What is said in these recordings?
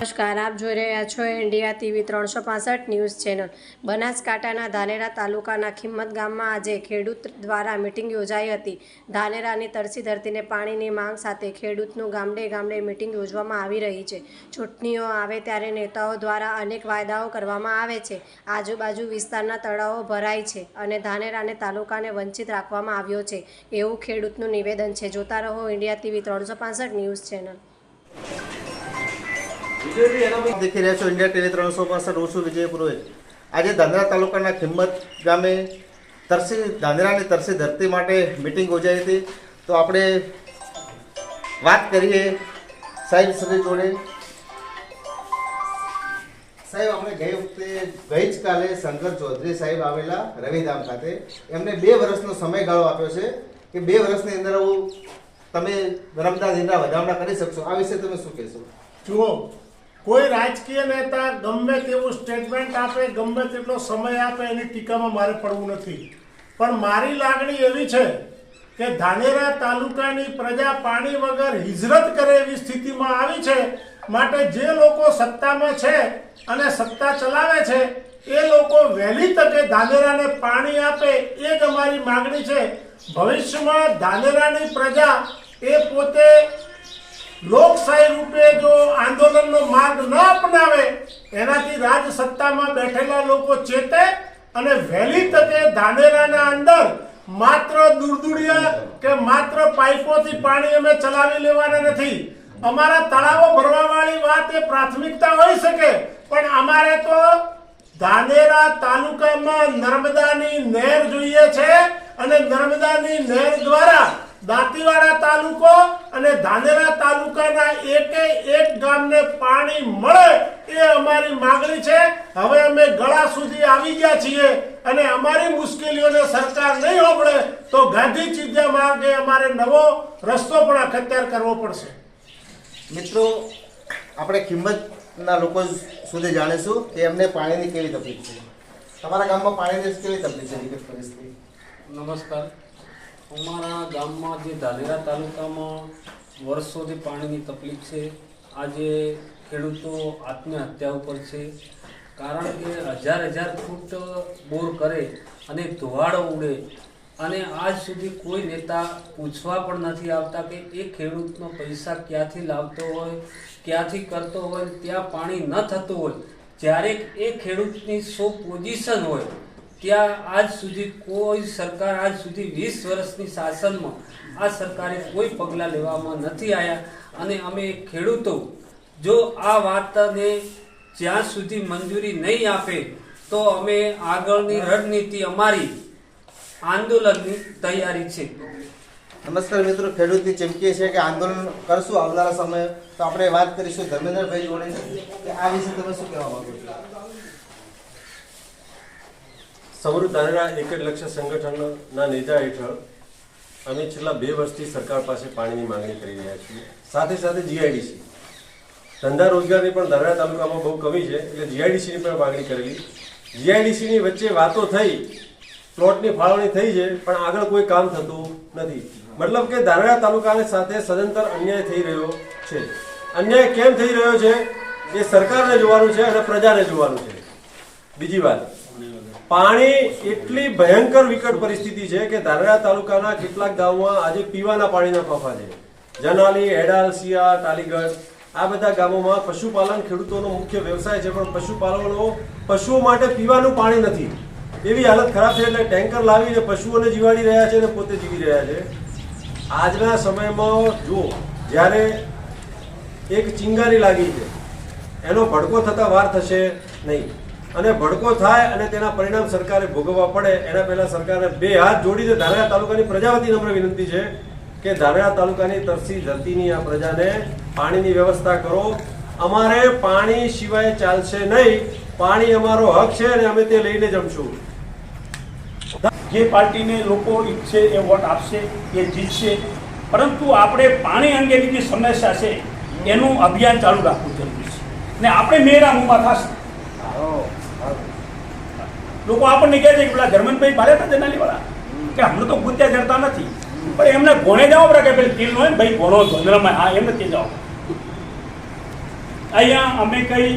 નમસ્કાર, આપ જોઈ રહ્યા છો ઇન્ડિયા ટીવી ત્રણસો પાસઠ ન્યૂઝ ચેનલ. બનાસકાંઠાના ધાનેરા તાલુકાના ખિંમત ગામમાં આજે ખેડૂત દ્વારા મિટિંગ યોજાઈ હતી. ધાનેરાની તરસી ધરતીને પાણીની માંગ સાથે ખેડૂતનું ગામડે ગામડે મિટિંગ યોજવામાં આવી રહી છે. ચૂંટણીઓ આવે ત્યારે નેતાઓ દ્વારા અનેક વાયદાઓ કરવામાં આવે છે. આજુબાજુ વિસ્તારના તળાવો ભરાય છે અને ધાનેરાને તાલુકાને વંચિત રાખવામાં આવ્યો છે. એવું ખેડૂતનું નિવેદન છે. જોતા રહો ઇન્ડિયા ટીવી ત્રણસો ન્યૂઝ ચેનલ. દેખી રહ્યા છો ઇન્ડિયા ટેલી ત્રણસો પાસઠ હું વિજય પુરોહિત આજે ધાંધ્રા તાલુકાના ખિંમત ગામે તરસી ધાંધ્રાની તરસી ધરતી માટે મિટિંગ યોજાઈ હતી. તો આપણે વાત કરીએ સાહેબ શ્રી જોડે. સાહેબ, આપણે ગઈ વખતે, ગઈ જ કાલે શંકર ચૌધરી સાહેબ આવેલા રવિધામ ખાતે. એમને બે વર્ષનો સમયગાળો આપ્યો છે કે બે વર્ષની અંદર તમે રમતા જીના વધામણા કરી શકશો. આ વિશે તમે શું કહેશો? જુઓ કોઈ રાજકીય નેતા ગમે તેવું સ્ટેટમેન્ટ આપે, ગમે તેટલો સમય આપે, એની ટીકામાં મારે પડવું નથી. પણ મારી લાગણી એવી છે કે ધાનેરા તાલુકાની પ્રજા પાણી વગર હિજરત કરે એવી સ્થિતિમાં આવી છે. માટે જે લોકો સત્તામાં છે અને સત્તા ચલાવે છે, એ લોકો વહેલી તકે ધાનેરાને પાણી આપે, એ જ અમારી માગણી છે. ભવિષ્યમાં ધાનેરાની પ્રજા એ પોતે લોકશાહી રૂપે જો આંદોલનનો માર્ગ ન અપનાવે, એનાથી રાજ સત્તામાં બેઠેલા લોકો ચેતે અને વહેલી તકે ધાનેરાના અંદર માત્ર દૂરદૂરિયા કે માત્ર પાઇપોથી પાણી અમે ચલાવી લેવાના નથી. અમારા તળાવો ભરવાવાળી વાત એ પ્રાથમિકતા હોઈ શકે, પણ અમારે તો ધાનેરા તાલુકામાં નર્મદાની નહેર જોઈએ છે અને નર્મદાની નહેર દ્વારા દાંતીવાડા તાલુકો અને ધાનેરા તાલુકાના એકે એક ગામને પાણી મળે એ અમારી માંગણી છે. હવે અમે ગળા સુધી આવી ગયા છીએ અને અમારી મુશ્કેલીઓને સરકાર નહીં હોબળે તો ગાંધી ચિંતા માર્ગે અમારે નવો રસ્તો પણ અખત્યાર કરવો પડશે. મિત્રો આપણે કિંમતના લોકો સુધી જાણીશું કે એમને પાણીની કેવી તકલીફ છે. તમારા ગામમાં પાણીની કેવી તકલીફ છે? પરિસ્થિતિ નમસ્કાર. અમારા ગામમાં જે ધાનેરા તાલુકામાં વર્ષોથી પાણીની તકલીફ છે, આજે ખેડૂતો આત્મહત્યા ઉપર છે. કારણ કે હજાર હજાર ફૂટ બોર કરે અને ધોવાડો ઉડે અને આજ સુધી કોઈ નેતા પૂછવા પણ નથી આવતા કે એ ખેડૂતનો પૈસા ક્યાંથી લાવતો હોય, ક્યાંથી કરતો હોય, ત્યાં પાણી ન થતું હોય. જ્યારે એ ખેડૂતની સો પોઝિશન હોય ત્યાં આજ સુધી કોઈ સરકાર, આજ સુધી વીસ વર્ષની શાસનમાં આ સરકારે કોઈ પગલાં લેવામાં નથી આવ્યા અને અમે ખેડૂતો, જો આ વાતને જ્યાં સુધી મંજૂરી નહીં આપે, તો અમે આગળની રણનીતિ અમારી આંદોલનની તૈયારી છે. નમસ્કાર મિત્રો, ખેડૂતની ચીમકી છે કે આંદોલન કરશું આવનારા સમયે. તો આપણે વાત કરીશું ધર્મેન્દ્રભાઈ જોડે. કે આ વિશે તમે શું કહેવા માંગો છો? સૌર ધાનેરા એક જ લક્ષ્ય સંગઠનના નેજા હેઠળ અમે છેલ્લા બે વર્ષથી સરકાર પાસે પાણીની માંગણી કરી રહ્યા છીએ. સાથે સાથે જીઆઈડીસી ધંધા રોજગારની પણ ધારા તાલુકામાં બહુ કમી છે, એટલે જીઆઈડીસીની પણ માંગણી કરેલી. જીઆઈડીસીની વચ્ચે વાતો થઈ, પ્લોટની ફાળવણી થઈ છે, પણ આગળ કોઈ કામ થતું નથી. મતલબ કે ધાનેરા તાલુકાની સાથે સદંતર અન્યાય થઈ રહ્યો છે. અન્યાય કેમ થઈ રહ્યો છે? એ સરકારને જોવાનું છે અને પ્રજાને જોવાનું છે. બીજી વાત. પાણી એટલી ભયંકર વિકટ પરિસ્થિતિ છે કે ધાનેરા તાલુકાના કેટલાક ગામમાં આજે પીવાના પાણીના ફાફા છે. જનાલી હેડાલ સિયા ટાલીગઢ આ બધા ગામોમાં પશુપાલન ખેડૂતોનો મુખ્ય વ્યવસાય છે, પણ પશુપાલનો, પશુઓ માટે પીવાનું પાણી નથી. એવી હાલત ખરાબ છે એટલે ટેન્કર લાવીને પશુઓને જીવાડી રહ્યા છે અને પોતે જીવી રહ્યા છે. આજના સમયમાં જો જ્યારે એક ચિંગારી લાગી છે, એનો ભડકો થતા વાર થશે નહીં. અને ભડકો થાય અને તેના પરિણામ સરકારે ભોગવવા પડે, એના પહેલા સરકારે બે હાથ જોડીને ધાનેરા તાલુકાની પ્રજા વતી નમ્ર વિનંતી છે કે ધાનેરા તાલુકાની તરસી ધરતીની આ પ્રજાને પાણીની વ્યવસ્થા કરો. અમારે પાણી સિવાય ચાલશે નહીં. પાણી અમારો હક છે અને અમે તે લઈને જમશું. જે પાર્ટીને લોકો ઈચ્છે એ વોટ આપશે, એ જીતશે. પરંતુ આપણે પાણી અંગેની જે સમસ્યા છે, એનું અભિયાન ચાલુ રાખવું જરૂરી છે. ને આપણે મેરા મુમાં થશે લોકો આપણને કહે છે કે પેલા ધર્મનભાઈ ભારે હતા જનાલીવાળા. કે હમણાં તો ગુત્યા જડતા નથી. પણ એમને ગોણે બરા કે પેલી કિલ હોય ભાઈ ગોણો ધોંધરામાં હા, એમ નથી જાઓ અહીંયા અમે કઈ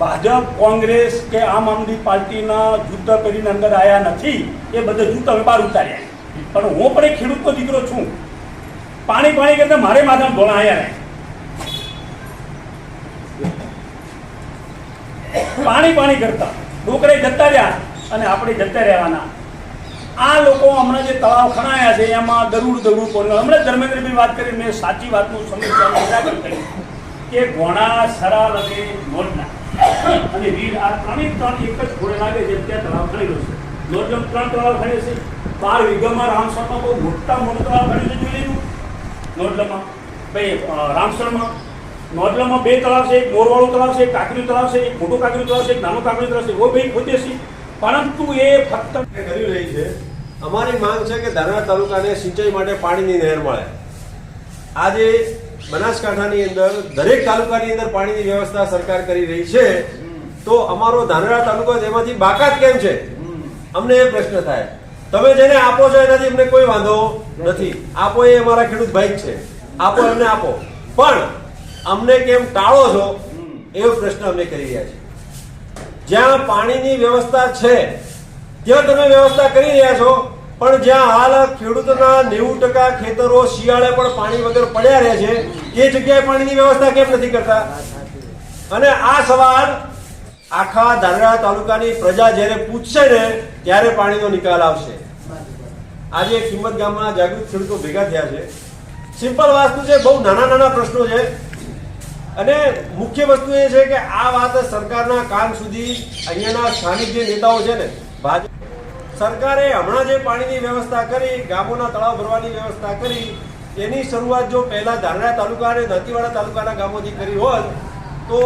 ભાજપ, કોંગ્રેસ કે આમ આદમી પાર્ટીના જૂતા કરીને અંદર આવ્યા નથી, એ બધા જૂથ અમે બહાર ઉતાર્યા. પણ હું પણ એક ખેડૂતનો દીકરો છું. પાણી પાણી કરતા મારે માથામાં ધોળા આવ્યા નહીં પાણી પાણી કરતા. ડોકરે જતા રહ્યા અને આપણે જતા રહેવાના. આ લોકો હમણાં જે તળાવ ખણાયા છે, એમાં દરુડ દરૂર પોલ હમણાં ધર્મેન્દ્રભાઈ વાત કરી, મેં સાચી વાતનું સમીક્ષા ઉજાગર કરી કે ઘોણા સરાલ અને મોરના અને રીડ આ ત્રણેય ત્રણ એક જ ઘોડે લાગે છે, ત્યાં તળાવ ખણેલો છે. નોર્જમ ત્રણ તળાવ ખણે છે. બાર વિગમાં રામસરમાં બહુ મોટા મોટા તળાવ ખણ્યું છે, જોઈ લીધું નોર્જમાં ભાઈ રામસરમાં. નોર્જમાં બે તળાવ છે, એક મોરવાળું તળાવ છે, એક કાકરી તળાવ છે, એક મોટું કાકરી તળાવ છે, એક નાનું કાકરી તળાવ છે. ઓ ભાઈ ખોદે છે. પરંતુ એ ફક્ત કરી રહી છે. અમારી માંગ છે કે ધાનેરા તાલુકાને સિંચાઈ માટે પાણીની નહેર મળે. આજે બનાસકાંઠાની અંદર દરેક તાલુકાની અંદર પાણીની વ્યવસ્થા સરકાર કરી રહી છે. તો અમારો ધાનેરા તાલુકો એમાંથી બાકાત કેમ છે? અમને એ પ્રશ્ન થાય. તમે જેને આપો છો એનાથી અમને કોઈ વાંધો નથી. આપો એ અમારા ખેડૂત ભાઈ છે. આપો એમને આપો. પણ અમને કેમ ટાળો છો? એવો પ્રશ્ન અમે કરી રહ્યા છીએ જ્યાં પાણીની વ્યવસ્થા છે, ત્યાં તમે વ્યવસ્થા કરી રહ્યા છો, પણ જ્યાં હાલ ખેડૂતોના નેવું ટકા ખેતરો શિયાળે પણ પાણી વગર પડ્યા રહે છે, એ જગ્યાએ પાણીની વ્યવસ્થા કેમ નથી કરતા? અને આ સવાલ આખા ધાનેરા તાલુકાની પ્રજા જ્યારે પૂછશે ને, ત્યારે પાણીનો નિકાલ આવશે. આજે કિંમત ગામમાં જાગૃત ખેડૂતો ભેગા થયા છે. સિમ્પલ વાસ્તુ છે, બહુ નાના નાના પ્રશ્નો છે અને મુખ્ય વસ્તુ એ છે કે આ વાત સરકારના કાન સુધી અહીંયાના સ્થાનિક જે નેતાઓ છે ને ભાજપ સરકારે હમણાં જે પાણીની વ્યવસ્થા કરી, ગામોના તળાવ ભરવાની વ્યવસ્થા કરી, એની શરૂઆત જો પહેલા ધારણા તાલુકા અને દાંતીવાડા તાલુકાના ગામોથી કરી હોત, તો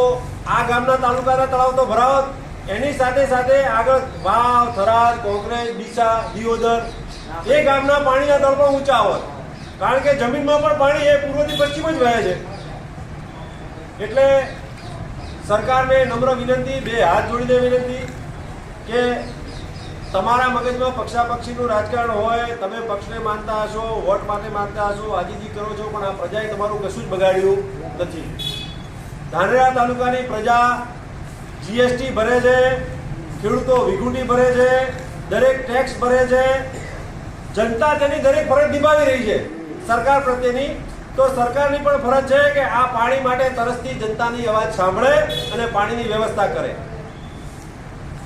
આ ગામના તાલુકાના તળાવ તો ભરાવત. એની સાથે સાથે આગળ વાવ, થરાદ, કોંકરેજ, ડીસા, દિયોદર, એ ગામના પાણીના તળ પણ ઊંચા આવત કારણ કે જમીનમાં પણ પાણી એ પૂર્વથી પશ્ચિમ જ વહે છે. એટલે સરકારને નમ્ર વિનંતી, બે હાથ જોડીને વિનંતી કે તમારા મગજમાં પક્ષાપક્ષીનું રાજકારણ હોય, તમે પક્ષને માનતા હશો, વોટ માટે માનતા હશો આજીજી કરો છો, પણ આ પ્રજાએ તમારું કશું જ બગાડ્યું નથી. ધાનેરા તાલુકાની પ્રજા જીએસટી ભરે છે, ખેડૂતો વિઘુટી ભરે છે, દરેક ટેક્સ ભરે છે, જનતા તેની દરેક ફરજ નિભાવી રહી છે. સરકાર પ્રત્યેની તો સરકારની પણ ફરજ છે કે આ પાણી માટે તરસતી જનતાની અવાજ સાંભળે અને પાણીની વ્યવસ્થા કરે.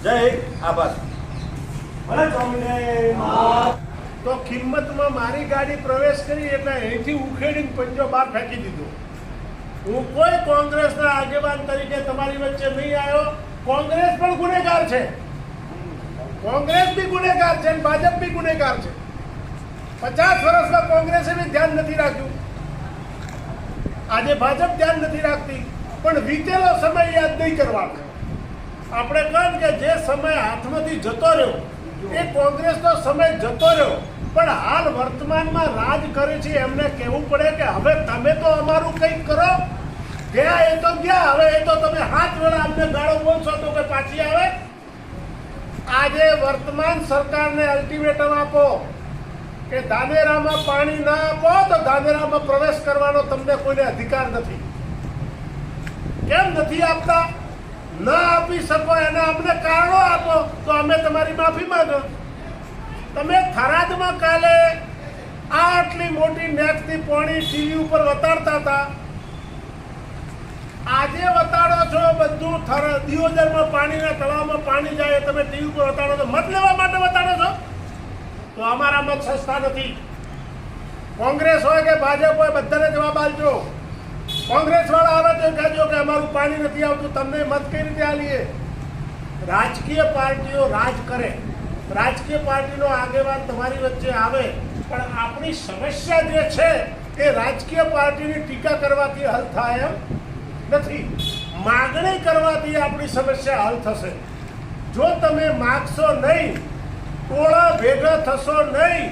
જય આભાર. તો કિંમતમાં મારી ગાડી પ્રવેશ કરી એટલે અહીંથી ઉખેડીને પંજો બહાર ફેંકી દીધો. હું કોઈ કોંગ્રેસના આગેવાન તરીકે તમારી વચ્ચે નહીં આવ્યો. કોંગ્રેસ પણ ગુનેગાર છે. કોંગ્રેસ બી ગુનેગાર છે અને ભાજપ બી ગુનેગાર છે. પચાસ વર્ષમાં કોંગ્રેસે બી ધ્યાન નથી રાખ્યું. આજે ભાજપ ધ્યાન નથી રાખતી, પણ વીતેલો સમય યાદ નહીં કરવાનો. આપણે કહ્યું કે જે સમય હાથમાંથી જતો રહ્યો, એ કોંગ્રેસનો સમય જતો રહ્યો, પણ હાલ વર્તમાનમાં રાજ કરે છે, એમને કહેવું પડે કે હવે તમે તો અમારું કંઈક કરો. ગયા એ તો ગયા, હવે એ તો તમે હાથ વેળા, અમને ગાળો બોલશો તો કે પાછી આવે? આજે વર્તમાન સરકારને અલ્ટિમેટમ આપો. કે ધાનેરામાં પાણી ના આપો તો ધાનેરામાં પ્રવેશ કરવાનો તમને કોઈને અધિકાર નથી. કેમ નથી આપતા? ન આપી શકો, એને અમને કારણો આપો, તો અમે તમારી માફી માંગો. તમે થરાદમાં કાલે આ આટલી મોટી નેકથી પાણી ટીવી ઉપર વતાડતા હતા. આજે વતાડો છો, બધું થર દિયોદરમાં પાણીના તળાવમાં પાણી જાય તમે ટીવી ઉપર વતાડો છો. મત લેવા માટે વતાડો છો? તો અમારા મત સસ્તા નથી. કોંગ્રેસ હોય કે ભાજપ હોય, બધાને જવાબ આપજો. કોંગ્રેસ વાળા આવે તો કહેજો કે અમારું પાણી નથી આવતું, તમને મત કઈ રીતે આલીએ? રાજકીય પાર્ટીઓ રાજ કરે. રાજકીય પાર્ટીનો આગેવાન તમારી વચ્ચે આવે. પણ આપણી સમસ્યા જે છે એ રાજકીય પાર્ટીની ટીકા કરવાથી હલ થાય એમ નથી. માગણી કરવાથી આપણી સમસ્યા હલ થશે. જો તમે માગશો નહીં ટોળા ભેગા થશો નહીં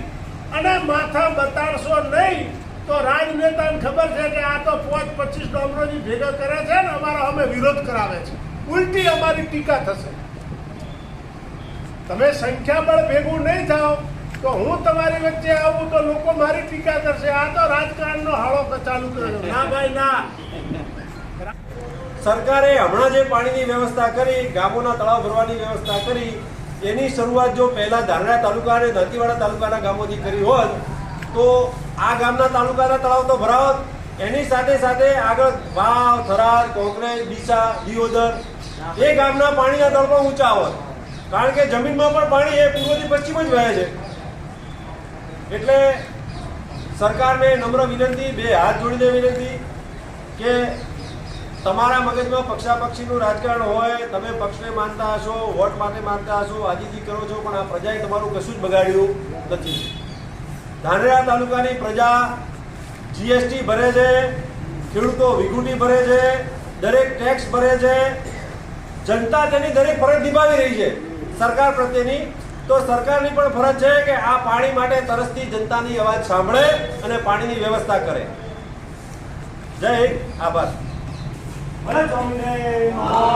અને માથા બતાડશો નહીં તો રાજનેતાને ખબર છે કે આ તો પાંચ પચીસ ડોમરોજી ભેગા કરે છે ને અમારા અમે વિરોધ કરાવે છે. ઉલટી અમારી ટીકા થશે. તમે સંખ્યાબળ ભેગું નહીં થાઓ તો હું તમારી વચ્ચે આવું તો લોકો મારી ટીકા કરશે. આ તો રાજકારણનો હાળો ચાલુ કર્યો. ના ભાઈ ના. સરકારે હમણાં જે પાણીની વ્યવસ્થા કરી ગામોના તળાવ ભરવાની વ્યવસ્થા કરી એની શરૂઆત જો પહેલા ધારણા તાલુકા અને દંતીવાડા તાલુકાના ગામોથી કરી હોત, તો આ ગામના તાલુકાના તળાવ તો ભરાવત. એની સાથે સાથે આગળ વાવ, થરાદ, કોંકરેજ, ડીસા, દિયોદર, એ ગામના પાણીના તળ પણ ઊંચા આવત કારણ કે જમીનમાં પણ પાણી એ પૂર્વથી પશ્ચિમ જ વહે છે. એટલે સરકારને નમ્ર વિનંતી, બે હાથ જોડીને વિનંતી કે તમારા મગજમાં પક્ષાપક્ષીનું રાજકારણ હોય, તમે પક્ષને માનતા હશો, વોટ માટે માનતા હશો આજીજી કરો છો, પણ આ પ્રજાએ તમારું કશું જ બગાડ્યું નથી. ધાનેરા તાલુકાની પ્રજા જીએસટી ભરે છે, ખેડૂતો વિગુટી ભરે છે, દરેક ટેક્સ ભરે છે, જનતા તેની દરેક ફરજ નિભાવી રહી છે, સરકાર પ્રત્યેની. તો સરકારની પણ ફરજ છે કે આ પાણી માટે તરસથી જનતાની અવાજ સાંભળે અને પાણીની વ્યવસ્થા કરે. જય હિન્દ, આભાર. ભલે સ્વામિનારાયણ